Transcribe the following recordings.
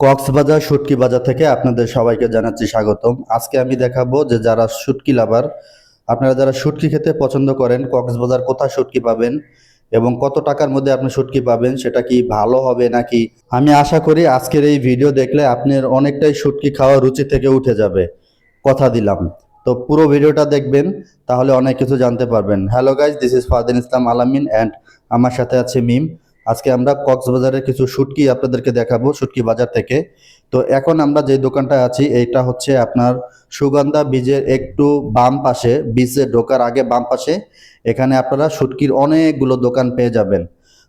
কক্সবাজার শুটকি বাজার থেকে আপনাদের সবাইকে জানাচ্ছি স্বাগতম। আজকে আমি দেখাবো যে যারা শুটকি লাভার, আপনারা যারা শুটকি খেতে পছন্দ করেন, কক্সবাজার কোথায় শুটকি পাবেন এবং কত টাকার মধ্যে আপনি শুটকি পাবেন, সেটা কি ভালো হবে নাকি? আমি আশা করি আজকের এই ভিডিও দেখলে আপনার অনেকটাই শুটকি খাওয়া রুচি থেকে উঠে যাবে। কথা দিলাম। তো পুরো ভিডিওটা দেখবেন, তাহলে অনেক কিছু জানতে পারবেন। Hello guys this is Fadin Islam Alamin and আমার সাথে আছে মিম। আজকে আমরা কক্সবাজারের কিছু শুটকি আপনাদেরকে দেখাবো, শুটকি বাজার থেকে। তো এখন আমরা যে দোকানটা আছি, এইটা হচ্ছে আপনার সুগন্ধা বীজের একটু বাম পাশে বীজে ঢোকার আগে বাম পাশে। এখানে আপনারা শুটকির অনেকগুলো দোকান পেয়ে যাবেন।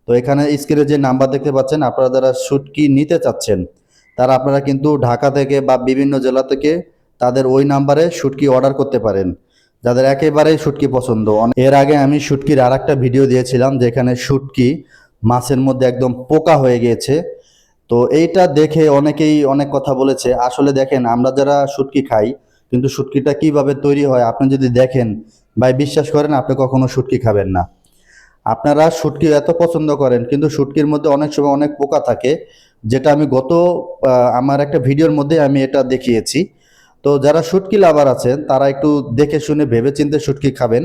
তো এখানে স্ক্রিনে যে নাম্বার দেখতে পাচ্ছেন, আপনারা যারা শুটকি নিতে চাচ্ছেন, তারা আপনারা কিন্তু ঢাকা থেকে বা বিভিন্ন জেলা থেকে তাদের ওই নাম্বারে শুটকি অর্ডার করতে পারেন। যাদের একেবারেই শুটকি পছন্দ এর আগে আমি শুটকির আর ভিডিও দিয়েছিলাম, যেখানে শুটকি মাছের মধ্যে একদম পোকা হয়ে গিয়েছে। তো এইটা দেখে অনেকেই অনেক কথা বলেছে। আসলে দেখেন, আমরা যারা শুটকি খাই, কিন্তু শুটকিটা কীভাবে তৈরি হয় আপনি যদি দেখেন, ভাই বিশ্বাস করেন আপনি কখনো শুটকি খাবেন না। আপনারা শুটকি এত পছন্দ করেন, কিন্তু শুটকির মধ্যে অনেক সময় অনেক পোকা থাকে, যেটা আমি গত আমার একটা ভিডিওর মধ্যে আমি এটা দেখিয়েছি। তো যারা শুটকি লাভার আছেন, তারা একটু দেখে শুনে ভেবে চিন্তে শুটকি খাবেন।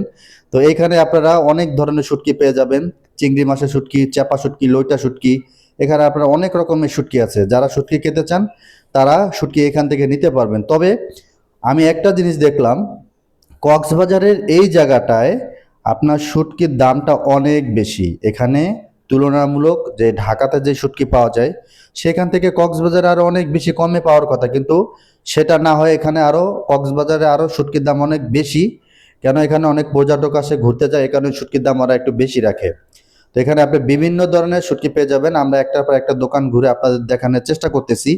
তো এইখানে আপনারা অনেক ধরনের শুটকি পেয়ে যাবেন। চিংড়ি মাছের শুটকি চাপা শুটকি, লইটা শুটকি। এখানে আপনারা অনেক রকমের শুটকি আছে। যারা শুটকি খেতে চান, তারা শুটকি এখান থেকে নিতে পারবেন। তবে আমি একটা জিনিস দেখলাম, কক্সবাজারের এই জায়গাটায় আপনার শুটকির দামটা অনেক বেশি। এখানে তুলনামূলক যে ঢাকাতে যে শুটকি পাওয়া যায়, সেখান থেকে কক্সবাজারে আরও অনেক বেশি কমে পাওয়ার কথা। কিন্তু সেটা না হয় এখানে আরও কক্সবাজারে আরও শুটকির দাম অনেক বেশি, কেন এখানে অনেক পর্যটক আসে, ঘুরতে যায়, এখানে শুটকির দাম ওরা একটু বেশি রাখে। তো এখানে আপনি বিভিন্ন ধরনের শুটকি পেয়ে যাবেন। আমরা একটার পর একটা দোকান ঘুরে আপনাদের দেখানোর চেষ্টা করতেছি।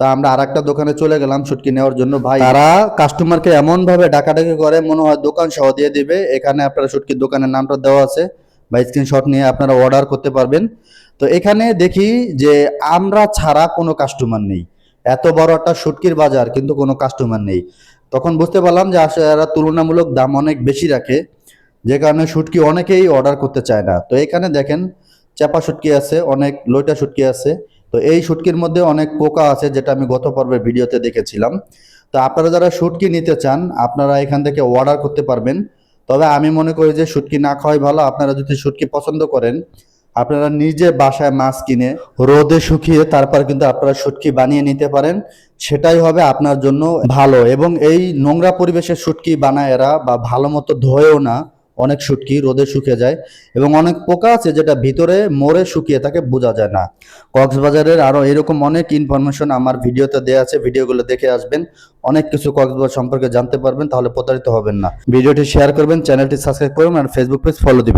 তা আমরা আর একটা দোকানে চলে গেলাম শুটকি নেওয়ার জন্য। ভাই, তারা কাস্টমারকে এমন ভাবে ডাকাডাকি করে, মনে হয় দোকান সহ দিয়ে দিবে। এখানে আপনারা শুটকির দোকানের নামটা দেওয়া আছে। বা স্ক্রিনশট নিয়ে আপনারা অর্ডার করতে পারবেন। তো এখানে দেখি যে আমরা ছাড়া কোনো কাস্টমার নেই। এত বড় একটা শুটকির বাজার, কিন্তু কোনো কাস্টমার নেই। তখন বুঝতে পারলাম যে আসলে এরা তুলনামূলক দাম অনেক বেশি রাখে, যে কারণে শুটকি অনেকেই অর্ডার করতে চায় না। তো এখানে দেখেন চাপা শুটকি আছে, অনেক লইটা শুটকি আছে। তো এই শুটকির মধ্যে অনেক পোকা আছে, যেটা আমি গত পর্বের ভিডিওতে দেখেছিলাম। তো আপনারা যারা শুটকি নিতে চান, আপনারা এখান থেকে অর্ডার করতে পারবেন। তবে আমি মনে করি যে শুটকি না খাওয়াই ভালো। আপনারা যদি শুটকি পছন্দ করেন, আপনারা নিজে বাসায় মাছ কিনে রোদে শুকিয়ে তারপর কিন্তু আপনারা শুটকি বানিয়ে নিতে পারেন। সেটাই হবে আপনার জন্য ভালো। এবং এই নোংরা পরিবেশে শুটকি বানায় এরা বা ভালো মতো ধোয়েও না। অনেক শুটকি রোদে শুকিয়ে যায় এবং অনেক পোকা আছে যেটা ভিতরে মরে শুকিয়ে থাকে বোঝা যায় না। কক্সবাজারের আরও এরকম অনেক ইনফরমেশন আমার ভিডিওতে দেওয়া আছে, ভিডিওগুলো দেখে আসবেন। অনেক কিছু কক্সবাজার সম্পর্কে জানতে পারবেন, তাহলে প্রতারিত হবেন না। ভিডিওটি শেয়ার করবেন চ্যানেলটি সাবস্ক্রাইব করবেন, আর ফেসবুক পেজ ফলো দিবেন।